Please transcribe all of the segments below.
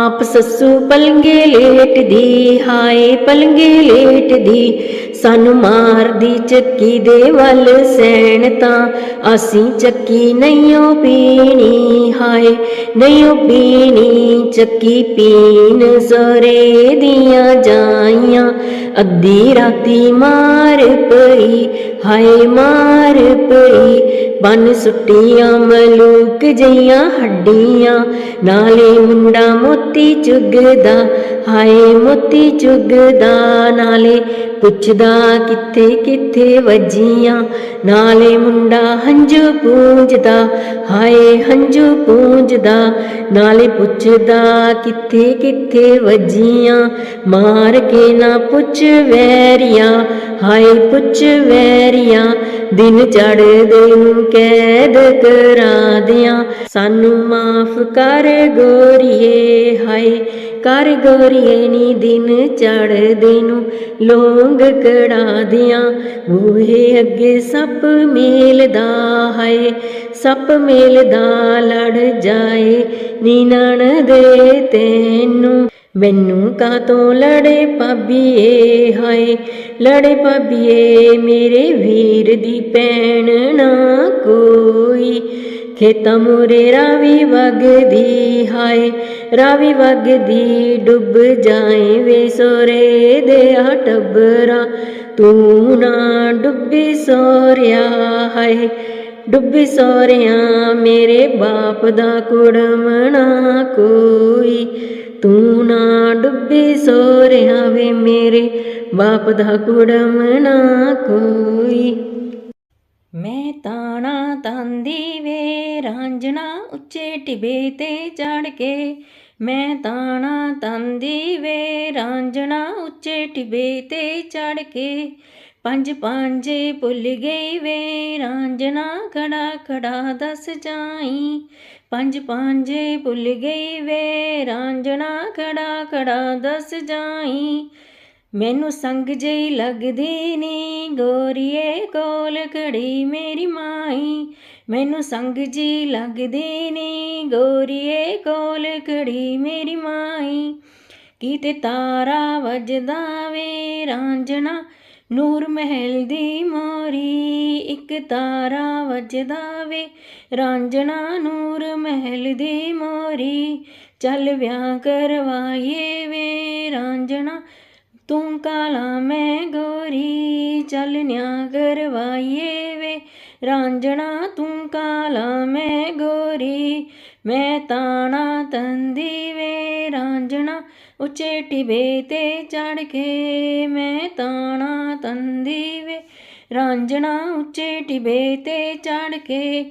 ਆਪ ਸੱਸੂ ਪਲੰਗੇ ਲੇਟਦੀ, ਹਾਏ ਪਲੰਗੇ ਲੇਟਦੀ, ਸਾਨੂੰ ਮਾਰਦੀ ਚੱਕੀ ਦੇ ਵੱਲ ਸੈਣ ਤਾਂ ਅਸੀਂ ਚੱਕੀ ਨਹੀਂਓ ਪੀਣੀ, ਹਾਏ ਨਹੀਂਓ ਪੀਣੀ ਚੱਕੀ ਪੀਣ ਜ਼ਰੇ ਦੀਆਂ ਜਾਈਆਂ, ਅੱਧੀ ਰਾਤੀ ਮਾਰ ਪਈ ਹਾਏ ਮਾਰ ਪਈ। ਬਨ ਸੁੱਟੀਆਂ, ਮਲੂਕ ਜਈਆਂ ਹੱਡੀਆਂ। ਨਾਲੇ ਮੁੰਡਾ ਮੋਤੀ ਚੁਗਦਾ, ਹਾਏ ਮੋਤੀ ਚੁਗਦਾ। ਨਾਲੇ ਪੁੱਛਦਾ ਕਿੱਥੇ ਕਿੱਥੇ ਵੱਜੀਆਂ? ਨਾਲੇ ਮੁੰਡਾ ਹੰਝੂ ਪੂੰਝਦਾ, ਹਾਏ ਹੰਝੂ ਪੂੰਝਦਾ। ਨਾਲੇ ਪੁੱਛਦਾ ਕਿੱਥੇ ਕਿੱਥੇ ਵੱਜੀਆਂ? ਮਾਰ ਕੇ ਨਾ ਪੁੱਛ ਵੈਰੀਆਂ, ਹਾਏ ਪੁੱਛ ਵੈਰੀਆਂ। ਦਿਨ ਚੜ੍ਹਦੇ ਨੂੰ ਕੈਦ ਕਰਾ ਦਿਆਂ। ਸਾਨੂੰ ਮਾਫ ਕਰ ਗੋਰੀਏ, ਹਾਏ ਕਰ ਗੋਰੀਏ ਨੀ ਦਿਨ ਚੜ੍ਹਦੇ ਨੂੰ ਲੋਂਗ ਕੜਾ ਦਿਆਂ ਬੂਹੇ ਅੱਗੇ ਸੱਪ ਮੇਲਦਾ ਹਾਏ, ਸੱਪ ਮੇਲਦਾ ਲੜ ਜਾਏ, ਨੀ ਨਣਦੇ ਤੈਨੂੰ। ਮੈਨੂੰ ਕਾਤੋਂ ਲੜੇ ਪਾਬੀਏ ਹਾਏ, ਲੜੇ ਪਾਬੀਏ ਮੇਰੇ ਵੀਰ ਦੀ ਭੈਣ ਨਾ ਕੋਈ। ਖੇਤਾਂ ਮੂਰੇ ਰਾਵੀ ਵਗਦੀ ਹਾਏ, ਰਾਵੀ ਵਗਦੀ ਡੁੱਬ ਜਾਏ ਵੇ ਸੋਰੇ ਦੇ ਆ ਟੱਬਰਾਂ, ਤੂੰ ਨਾ ਡੁੱਬੀ ਸੋਰਿਆ ਹਾਏ, ਡੁੱਬੀ ਸੋਰਿਆ ਮੇਰੇ ਬਾਪ ਦਾ ਕੁੜਮਣਾ ਕੋਈ, ਤੂੰ ਨਾ ਡੁੱਬੀ ਸੋਰਿਆ ਵੇ ਮੇਰੇ ਬਾਪ ਦਾ ਕੁੜਮਣਾ ਕੋਈ। ਮੈਂ ਤਾਣਾ ਤਾਂਦੀ ਵੇ, ਰਾਂਝਣਾ ਉੱਚੇ ਟਿਬੇ ਤੇ ਚੜ ਕੇ। ਮੈਂ ਤਾਣਾ ਤਾਂਦੀ ਵੇ, ਰਾਂਝਣਾ ਉੱਚੇ ਟਿਬੇ ਤੇ ਚੜ ਕੇ। ਪੰਜ ਪਾਂਜੇ ਭੁੱਲ ਗਈ ਵੇ, ਰਾਂਝਣਾ ਖੜਾ ਖੜਾ ਦੱਸ ਜਾਈ। ਪੰਜ ਪਾਂਜੇ ਭੁੱਲ ਗਈ ਵੇ, ਰਾਂਝਣਾ ਖੜਾ ਖੜਾ ਦੱਸ ਜਾਈ। ਮੈਨੂੰ ਸੰਗ ਜਈ ਲੱਗਦੀ ਨੀ, ਗੋਰੀਏ ਕੋਲ ਖੜੀ ਮੇਰੀ ਮਾਈ। ਮੈਨੂੰ ਸੰਗ ਜੀ ਲੱਗਦੀ ਨੀ, ਗੋਰੀਏ ਕੋਲ ਖੜੀ ਮੇਰੀ ਮਾਈ। ਕੀਤੇ ਤਾਰਾ ਵੱਜਦਾ ਵੇ ਰਾਂਝਣਾ, ਨੂਰ ਮਹਿਲ ਦੀ ਮੋਰੀ। ਇੱਕ ਤਾਰਾ ਵੱਜਦਾ ਵੇ ਰਾਂਝਣਾ, ਨੂਰ ਮਹਿਲ ਦੀ ਮੋਰੀ। ਚੱਲ ਵਿਆਹ ਕਰਵਾਈਏ ਵੇ ਰਾਂਝਣਾ ਤੂੰ ਕਾਲਾ ਮੈਂ ਗੋਰੀ, ਚੱਲ ਨਿਆ ਕਰਵਾਈਏ ਵੇ। ਰਾਂਝਣਾ, ਤੂੰ ਕਾਲਾ ਮੈਂ ਗੋਰੀ, ਮੈਂ ਤਾਣਾ ਤੰਦੀ ਵੇ। ਰਾਂਝਣਾ, ਉੱਚੇ ਟਿਬੇ ਤੇ ਚੜ ਕੇ ਮੈਂ ਤਾਣਾ ਤੰਦੀ ਵੇ। ਰਾਂਝਣਾ, ਉੱਚੇ ਟਿਬੇ ਤੇ ਚੜ ਕੇ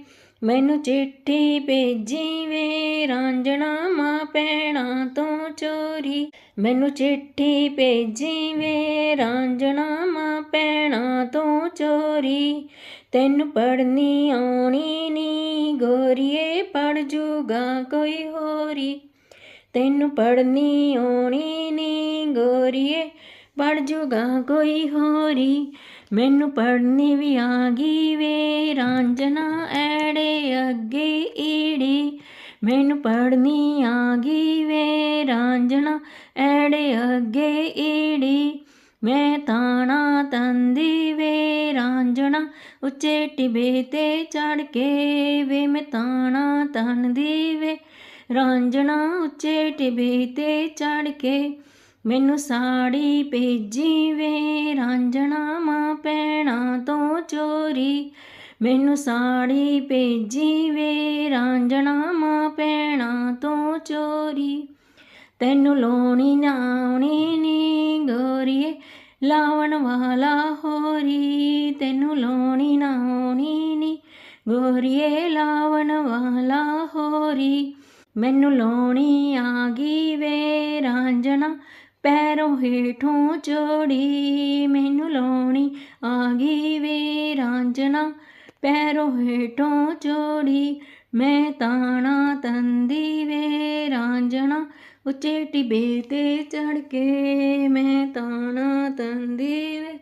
ਮੈਨੂੰ ਚਿੱਠੀ ਭੇਜੀ ਵੇ ਰਾਂਝਣਾ ਮਾਂ ਪੈਣਾ ਤੋਂ ਚੋਰੀ। ਮੈਨੂੰ ਚਿੱਠੀ ਭੇਜੀ ਵੇ ਰਾਂਝਣਾ ਮਾਂ ਪੈਣਾ ਤੋਂ ਚੋਰੀ। ਤੈਨੂੰ ਪੜਨੀ ਆਉਣੀ ਨੀ, ਗੋਰੀਏ ਪੜ ਜੂਗਾ ਕੋਈ ਹੋਰੀ। ਤੈਨੂੰ ਪੜਨੀ ਆਉਣੀ ਨੀ, ਗੋਰੀਏ ਪੜ ਜੂਗਾ ਕੋਈ ਹੋਰੀ। ਮੈਨੂੰ ਪੜਨੀ ਵੀ ਆ ਗਈ ਵੇ, ਰਾਂਝਣਾ ਐੜੇ ਅੱਗੇ ਈੜੀ। ਮੈਨੂੰ ਪੜਨੀ ਆ ਗਈ ਵੇ, ਰਾਂਝਣਾ ਐੜੇ ਅੱਗੇ ਈੜੀ। ਮੈਂ ਤਾਣਾ ਤੰਦੀ ਵੇ, ਰਾਂਝਣਾ ਉੱਚੇ ਟਿਬੇ ਤੇ ਚੜ ਕੇ ਵੇ। ਮੈਂ ਤਾਣਾ ਤੰਦੀ ਵੇ, ਰਾਂਝਣਾ ਉੱਚੇ ਟਿਬੇ ਤੇ ਚੜ ਕੇ ਮੈਨੂੰ ਸਾੜੀ ਭੇਜੀ ਵੇ, ਰਾਂਝਣਾ ਮਾਂ ਪੈਣਾ ਤੋਂ ਚੋਰੀ। ਮੈਨੂੰ ਸਾੜੀ ਭੇਜੀ ਵੇ, ਰਾਂਝਣਾ ਮਾਂ ਪੈਣਾ ਤੋਂ ਚੋਰੀ। ਤੈਨੂੰ ਲੋਣੀ ਨਾ ਆਉਣੀ ਨੀ ਗੋਰੀਏ, ਲਾਵਣ ਵਾਲਾ ਹੋਰੀ। ਤੈਨੂੰ ਲੋਣੀ ਨਾ ਆਉਣੀ ਨੀ ਗੋਰੀਏ, ਲਾਵਣ ਵਾਲਾ ਹੋਰੀ। ਮੈਨੂੰ ਲੋਣੀ ਆ ਗਈ ਵੇ, ਰਾਂਝਣਾ ਪੈਰੋਂ ਹੇਠੋਂ ਚੋੜੀ ਮੈਨੂੰ ਲਾਉਣੀ ਆ ਗਈ ਵੇ ਰਾਂਝਣਾ। ਪੈਰੋਂ ਹੇਠੋਂ ਚੋੜੀ ਮੈਂ ਤਾਣਾ ਤੰਦੀ ਵੇ ਰਾਂਝਣਾ। ਉੱਚੇ ਟਿਬੇ ਤੇ ਚੜ ਕੇ ਮੈਂ ਤਾਣਾ ਤੰਦੀ ਵੇ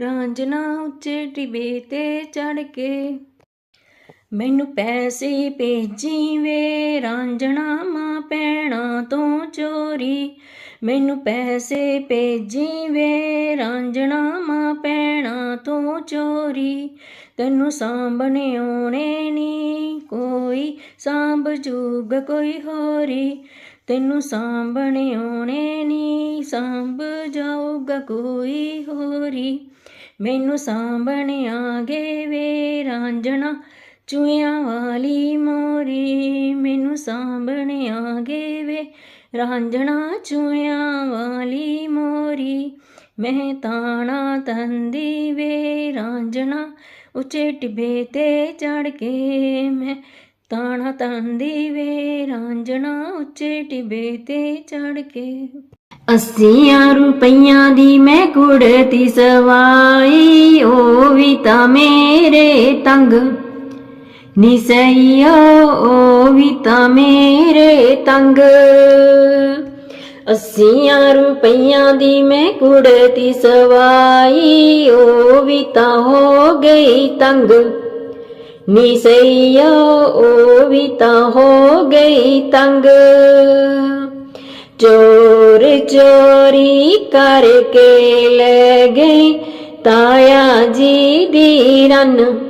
ਰਾਂਝਣਾ। ਉੱਚੇ ਟਿਬੇ ਤੇ ਚੜ ਕੇ ਮੈਨੂੰ ਪੈਸੇ ਭੇਜੀ ਵੇ ਰਾਂਝਣਾ। ਮਾਂ ਪੈਣਾ ਤੋਂ ਚੋਰੀ ਮੈਨੂੰ ਪੈਸੇ ਭੇਜੀ ਵੇ ਰਾਂਝਣਾ ਮਾਂ ਪੈਣਾ ਤੋਂ ਚੋਰੀ। ਤੈਨੂੰ ਸਾਂਭਣੇ ਆਉਣੇ ਨੀ, ਕੋਈ ਸਾਂਭ ਜੂਗ ਕੋਈ ਹੋਰੀ। ਤੈਨੂੰ ਸਾਂਭਣੇ ਆਉਣੇ ਨੀ, ਸਾਂਭ ਜਾਊਗਾ ਕੋਈ ਹੋਰੀ। ਮੈਨੂੰ ਸਾਂਭਣੇ ਆ ਗਏ ਵੇ ਰਾਂਝਣਾ ਚੂਹਿਆਂ ਵਾਲੀ ਮੋਰੀ। ਮੈਨੂੰ ਸਾਂਭਣੇ ਆ ਗਏ ਵੇ ਰਾਂਝਣਾ ਚੂਆਂ ਵਾਲੀ ਮੋਰੀ ਮੈਂ ਤਾਣਾ ਤੰਦੀ ਵੇ ਰਾਂਝਣਾ, ਉੱਚੇ ਟਿੱਬੇ ਤੇ ਚੜ ਕੇ ਮੈਂ ਤਾਣਾ ਤੰਦੀ ਵੇ ਰਾਂਝਣਾ, ਉੱਚੇ ਟਿੱਬੇ ਤੇ ਚੜ ਕੇ। ਅੱਸੀਆਂ ਰੁਪਈਆਂ ਦੀ ਮੈਂ ਕੁੜਤੀ ਸਵਾਈ, ਉਹ ਵੀ ਤਾਂ ਮੇਰੇ ਤੰਗ। ਨਿਸਈਓ ਉਹ ਵੀ ਤਾਂ ਮੇਰੇ ਤੰਗ। ਅੱਸੀਆਂ ਰੁਪਈਆਂ ਦੀ ਮੈਂ ਕੁੜਤੀ ਸਵਾਈ ਓ ਵੀ ਤਾਂ ਹੋ ਗਈ ਤੰਗ। ਨਿਸਈਓ ਓ ਵੀ ਤਾਂ ਹੋ ਗਈ ਤੰਗ। ਚੋਰ ਚੋਰੀ ਕਰਕੇ ਲੈ ਗਈ ਤਾਇਆ ਜੀ ਦੀ ਰਨ।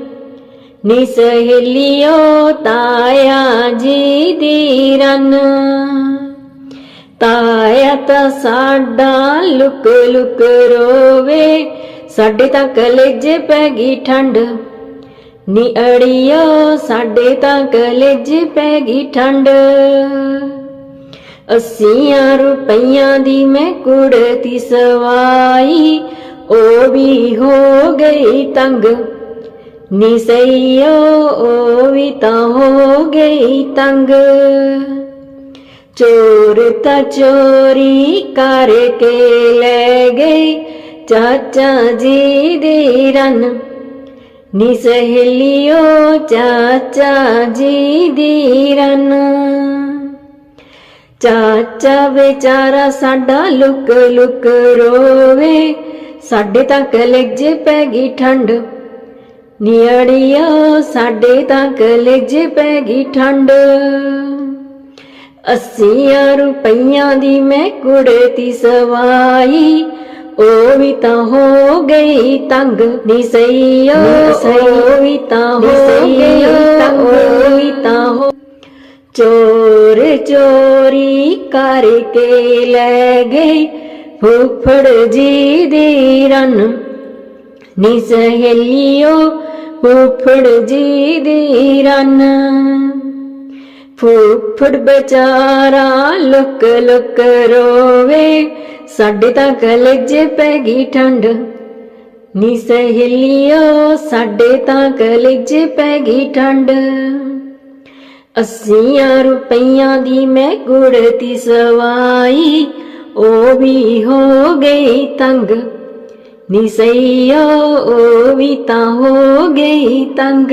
ਨੀ ਸਹੇਲਿਓ ਤਾਇਆ ਜੀ ਦੀ ਰਨ ਤਾਇਆ ਤਾਂ ਸਾਡਾ ਲੁਕ ਲੁਕ ਰੋਵੇ ਸਾਡੇ ਤਾਂ ਕਲੇਜ ਪੈ ਗਈ ਠੰਡ ਨੀ ਅੜੀਓ ਸਾਡੇ ਤਾਂ ਕਲੇਜ ਪੈ ਗਈ ਠੰਡ ਅੱਸੀਆਂ ਰੁਪਈਆਂ ਦੀ ਮੈਂ ਕੁੜਤੀ ਸਵਾਈ ਉਹ ਵੀ ਹੋ ਗਈ ਤੰਗ ਨੀ ਸਈਓ ਉਹ ਵੀ ਤਾਂ ਹੋ ਗਈ ਤੰਗ ਚੋਰ ਤਾਂ ਚੋਰੀ ਕਰਕੇ ਲੈ ਗਈ ਚਾਚਾ ਜੀ ਦੀ ਰਨ ਨੀ ਸਹੇਲਿਓ ਚਾਚਾ ਜੀ ਦੀ ਰਨ ਚਾਚਾ ਵਿਚਾਰਾ ਸਾਡਾ ਲੁਕ ਲੁਕ ਰੋਵੇ ਸਾਡੇ ਤਾਂ ਕਲੇਜ ਪੈ ਗਈ ਠੰਡ ਨਿਆੜੀਓ ਸਾਡੇ ਤਾਂ ਕਲੇਜ ਪੈ ਗਈ ਠੰਡ। ਅੱਸੀਆਂ ਰੁਪਈਆਂ ਦੀ ਮੈਂ ਕੁੜਤੀ ਸਵਾਈ ਉਹ ਵੀ ਤਾਂ ਹੋ ਗਈ ਤੰਗ। ਨੀ ਸਈਓ ਉਹ ਵੀ ਤਾਂ ਹੋ ਗਈ ਤੰਗ। ਵੀ ਤਾਂ ਹੋ ਚੋਰ ਚੋਰੀ ਕਰਕੇ ਲੈ ਗਏ ਫੁੱਫੜ ਜੀ ਦੀ ਰਨ ਨੀ ਸਹੇਲਿਓ ਫੁੱਫੜ ਜੀ ਦੀ ਰਨ। ਫੁੱਫੜ ਬੇਚਾਰਾ ਲੁਕ ਲੁਕ ਰੋਵੇ, ਸਾਡੇ ਤਾਂ ਕਲੇਜ ਪੈ ਗਈ ਠੰਡ। ਨੀ ਸਹੇਲੀਓ, ਸਾਡੇ ਤਾਂ ਕਲੇਜ ਪੈ ਗਈ ਠੰਡ। ਅੱਸੀਆਂ ਰੁਪਈਆਂ ਦੀ ਮੈਂ ਗੁੜਤੀ ਸਵਾਈ, ਉਹ ਵੀ ਹੋ ਗਈ ਤੰਗ। ਨੀ ਸਈਓ ਵੀ ਤਾਂ ਹੋ ਗਈ ਤੰਗ।